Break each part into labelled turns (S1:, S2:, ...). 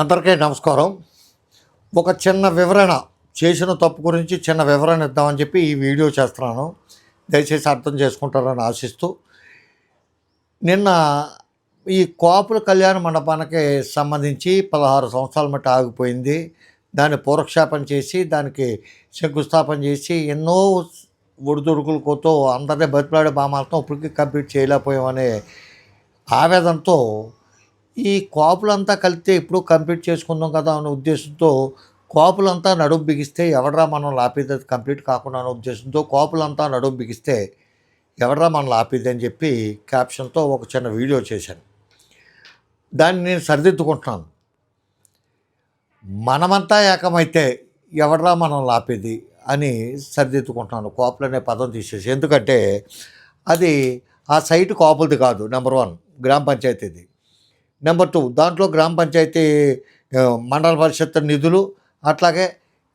S1: అందరికీ నమస్కారం. ఒక చిన్న వివరణ చేసిన తప్పు గురించి చిన్న వివరణ ఇద్దామని చెప్పి ఈ వీడియో చేస్తున్నాను. దయచేసి అర్థం చేసుకుంటారని ఆశిస్తూ నిన్న ఈ కోపుల కళ్యాణ మండపానికి సంబంధించి పదహారు సంవత్సరాల మట్టి ఆగిపోయింది. దాన్ని పూరక్షేపం చేసి దానికి శంకుస్థాపన చేసి ఎన్నో ఒడిదుడుకులతో అందరినీ బతిలాడే బామాలతో ఇప్పటికీ కంప్లీట్ చేయలేకపోయామనే ఆవేదనతో ఈ కాపులంతా కలిస్తే ఇప్పుడు కంప్లీట్ చేసుకుందాం కదా అనే ఉద్దేశంతో కాపులంతా నడుము బిగిస్తే ఎవడరా మనం లాపేది కంప్లీట్ కాకుండా అనే ఉద్దేశంతో కాపులంతా నడుము బిగిస్తే ఎవడరా మనం లాపేది అని చెప్పి క్యాప్షన్తో ఒక చిన్న వీడియో చేశాను. దాన్ని నేను సరిదిద్దుకుంటున్నాను. మనమంతా ఏకమైతే ఎవడరా మనం లాపేది అని సరిదిద్దుకుంటున్నాను కోపలు అనే పదం తీసేసి. ఎందుకంటే అది ఆ సైట్ కోపలది కాదు నెంబర్ వన్ గ్రామ పంచాయతీది. నెంబర్ టూ దాంట్లో గ్రామ పంచాయతీ మండల పరిషత్ నిధులు అట్లాగే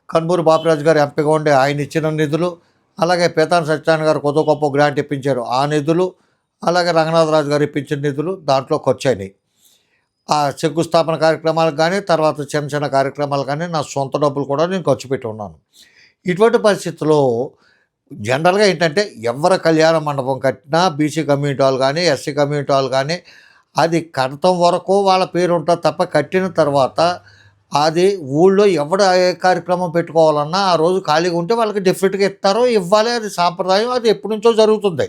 S1: కన్మూరు బాపిరాజు గారు ఎంపీగా ఉండే ఆయన ఇచ్చిన నిధులు అలాగే పేతాన సత్యనారాయణ గారు కొత్త గొప్ప గ్రాంట్ ఇప్పించారు. ఆ నిధులు అలాగే రంగనాథరాజు గారు ఇప్పించిన నిధులు దాంట్లో ఖర్చయినాయి. ఆ శంకుస్థాపన కార్యక్రమాలకు కానీ తర్వాత చిన్న చిన్న కార్యక్రమాలు కానీ నా సొంత డబ్బులు కూడా నేను ఖర్చు పెట్టి ఉన్నాను. ఇటువంటి పరిస్థితుల్లో జనరల్గా ఏంటంటే ఎవరి కళ్యాణ మండపం కట్టినా బీసీ కమ్యూనిటీ వాళ్ళు కానీ ఎస్సీ కమ్యూనిటీ వాళ్ళు కానీ అది కడటం వరకు వాళ్ళ పేరు ఉంటుంది తప్ప కట్టిన తర్వాత అది ఊళ్ళో ఎవడు ఏ కార్యక్రమం పెట్టుకోవాలన్నా ఆ రోజు ఖాళీగా ఉంటే వాళ్ళకి డెఫినెట్గా ఇస్తారో ఇవ్వాలి అది సాంప్రదాయం అది ఎప్పటి నుంచో జరుగుతుంది.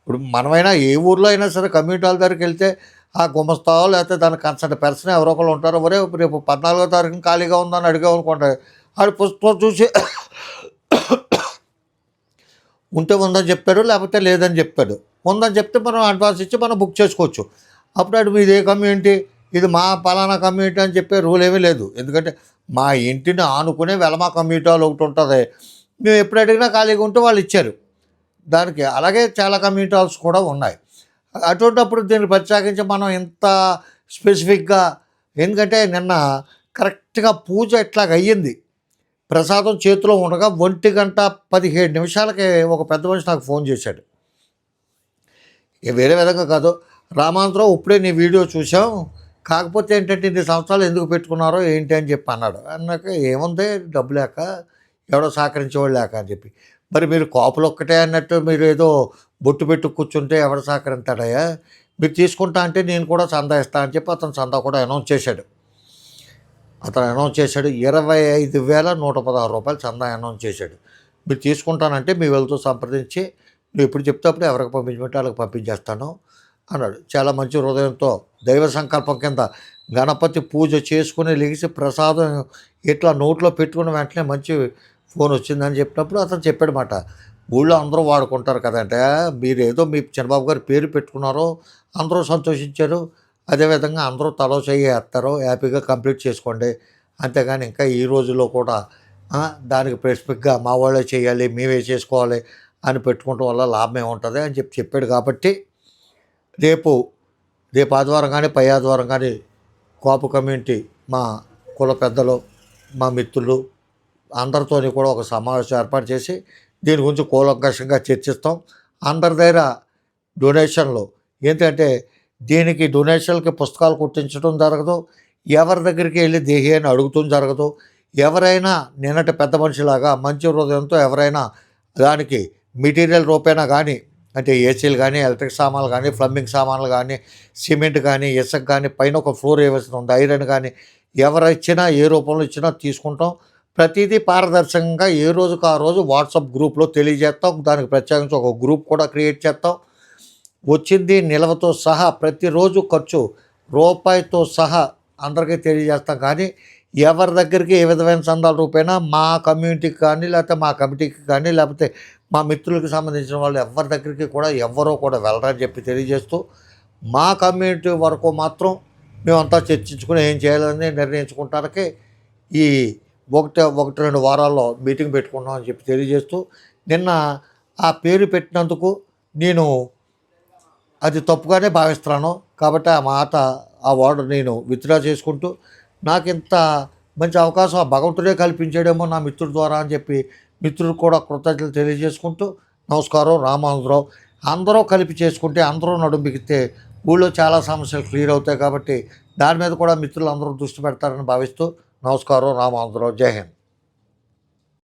S1: ఇప్పుడు మనమైనా ఏ ఊర్లో అయినా సరే కమ్యూనిటీ వాళ్ళ దగ్గరికి వెళ్తే ఆ గుమస్తావో లేకపోతే దాని కన్సల్ట్ పర్సన్ ఎవరో ఒకరు ఉంటారో ఒరే రేపు పద్నాలుగో తారీఖున ఖాళీగా ఉందని అడిగాం అనుకోండి ఆడు పుస్తకం చూసి ఉంటే ఉందని చెప్పాడు లేకపోతే లేదని చెప్పాడు. ఉందని చెప్తే మనం అడ్వాన్స్ ఇచ్చి మనం బుక్ చేసుకోవచ్చు. అప్పుడు అటు మీది ఏ కమ్యూనిటీ ఇది మా పలానా కమ్యూనిటీ అని చెప్పే రూల్ ఏమీ లేదు. ఎందుకంటే మా ఇంటిని ఆనుకునే వెలమా కమ్యూనిటీ వాళ్ళు ఒకటి ఉంటుంది. మేము ఎప్పుడు అడిగినా ఖాళీగా ఉంటే వాళ్ళు ఇచ్చారు. దానికి అలాగే చాలా కమ్యూనిటీ హాల్స్ కూడా ఉన్నాయి. అటువంటిప్పుడు దీన్ని ప్రత్యేకించి మనం ఇంత స్పెసిఫిక్గా ఎందుకంటే నిన్న కరెక్ట్గా పూజ ఇట్లాగ అయ్యింది. ప్రసాదం చేతిలో ఉండగా ఒంటి గంట పదిహేడు నిమిషాలకి ఒక పెద్ద మనిషి నాకు ఫోన్ చేశాడు. వేరే విధంగా కాదు. రామాంతరావు ఇప్పుడే నీ వీడియో చూసాం కాకపోతే ఏంటంటే ఇన్ని సంవత్సరాలు ఎందుకు పెట్టుకున్నారో ఏంటి అని చెప్పి అన్నాడు. అన్నాక ఏముంది? డబ్బు లేక ఎవడో సహకరించేవాడు లేక అని చెప్పి. మరి మీరు కాపులు ఒక్కటే అన్నట్టు మీరు ఏదో బొట్టు పెట్టు కూర్చుంటే ఎవడు సహకరించాడయ్యా? మీరు తీసుకుంటా అంటే నేను కూడా చందా ఇస్తా అని చెప్పి అతను చందా కూడా అనౌన్స్ చేశాడు. అతను అనౌన్స్ చేశాడు ఇరవై ఐదు వేల నూట పదహారు రూపాయలు చందా అనౌన్స్ చేశాడు. మీరు తీసుకుంటానంటే మీ వెళ్తూ సంప్రదించి నువ్వు ఇప్పుడు చెప్తే ఎవరికి పంపించమంటే వాళ్ళకి పంపించేస్తాను అన్నాడు. చాలా మంచి హృదయంతో దైవ సంకల్పం కింద గణపతి పూజ చేసుకుని లెగిసి ప్రసాదం ఇట్లా నోట్లో పెట్టుకున్న వెంటనే మంచి ఫోన్ వచ్చిందని చెప్పినప్పుడు అతను చెప్పాడు మాట. ఊళ్ళో అందరూ వాడుకుంటారు కదంటే మీరు ఏదో మీ చంద్రబాబు గారి పేరు పెట్టుకున్నారో అందరూ సంతోషించారు. అదేవిధంగా అందరూ తలో వేస్తారు హ్యాపీగా కంప్లీట్ చేసుకోండి. అంతేగాని ఇంకా ఈ రోజుల్లో కూడా దానికి స్పెసిఫిక్గా మా వాళ్ళే చేయాలి మేమే చేసుకోవాలి అని పెట్టుకోవటం వల్ల లాభం ఏముంటుంది అని చెప్పి చెప్పాడు కాబట్టి రేపు రేపు ఆదివారం కానీ పై ఆదివారం కానీ కోప కమ్యూనిటీ మా కుల పెద్దలు మా మిత్రులు అందరితోని కూడా ఒక సమావేశం ఏర్పాటు చేసి దీని గురించి కూలంకషంగా చర్చిస్తాం. అందరి దగ్గర డొనేషన్లు ఏంటంటే దీనికి డొనేషన్లకి పుస్తకాలు కుట్టించడం జరగదు ఎవరి దగ్గరికి వెళ్ళి దేహి అని అడుగుతుంది జరగదు ఎవరైనా నిన్నటి పెద్ద మనిషిలాగా మంచి హృదయంతో ఎవరైనా దానికి మెటీరియల్ రూపేణా కానీ అంటే ఏసీలు కానీ ఎలక్ట్రిక్ సామాన్లు కానీ ప్లంబింగ్ సామాన్లు కానీ సిమెంట్ కానీ ఇసుక కానీ పైన ఒక ఫ్లోర్ వేసిన ఉంది ఐరన్ కానీ ఎవరు ఇచ్చినా ఏ రూపంలో ఇచ్చినా తీసుకుంటాం. ప్రతిదీ పారదర్శకంగా ఏ రోజుకు ఆ రోజు వాట్సాప్ గ్రూప్లో తెలియజేస్తాం. దానికి ప్రత్యేకించి ఒక గ్రూప్ కూడా క్రియేట్ చేస్తాం. వచ్చింది నిల్వతో సహా ప్రతిరోజు ఖర్చు రూపాయితో సహా అందరికీ తెలియజేస్తాం. కానీ ఎవరి దగ్గరికి ఏ విధమైన చందాల రూపైనా మా కమ్యూనిటీకి కానీ లేకపోతే మా కమిటీకి కానీ లేకపోతే మా మిత్రులకు సంబంధించిన వాళ్ళు ఎవరి దగ్గరికి కూడా ఎవరో కూడా వెళ్ళరని చెప్పి తెలియజేస్తూ మా కమ్యూనిటీ వరకు మాత్రం మేమంతా చర్చించుకుని ఏం చేయాలని నిర్ణయించుకుంటానికి ఈ ఒకటి ఒకటి రెండు వారాల్లో మీటింగ్ పెట్టుకున్నాం అని చెప్పి తెలియజేస్తూ నిన్న ఆ పేరు పెట్టినందుకు నేను అది తప్పుగానే భావిస్తున్నాను. కాబట్టి ఆ మాట ఆ వర్డ్ నేను విత్డ్రా చేసుకుంటూ నాకు ఇంత మంచి అవకాశం ఆ భగవంతుడే కల్పించాడేమో నా మిత్రుడి ద్వారా అని చెప్పి మిత్రుడు కూడా కృతజ్ఞతలు తెలియజేసుకుంటూ నమస్కారం రామానుజరావు. అందరూ కలిపి చేసుకుంటే అందరూ నడుంబికితే ఊళ్ళో చాలా సమస్యలు క్లియర్ అవుతాయి కాబట్టి దాని మీద కూడా మిత్రులు అందరూ దృష్టి పెడతారని భావిస్తూ నమస్కారం రామాంధ్రరావు జై హింద్.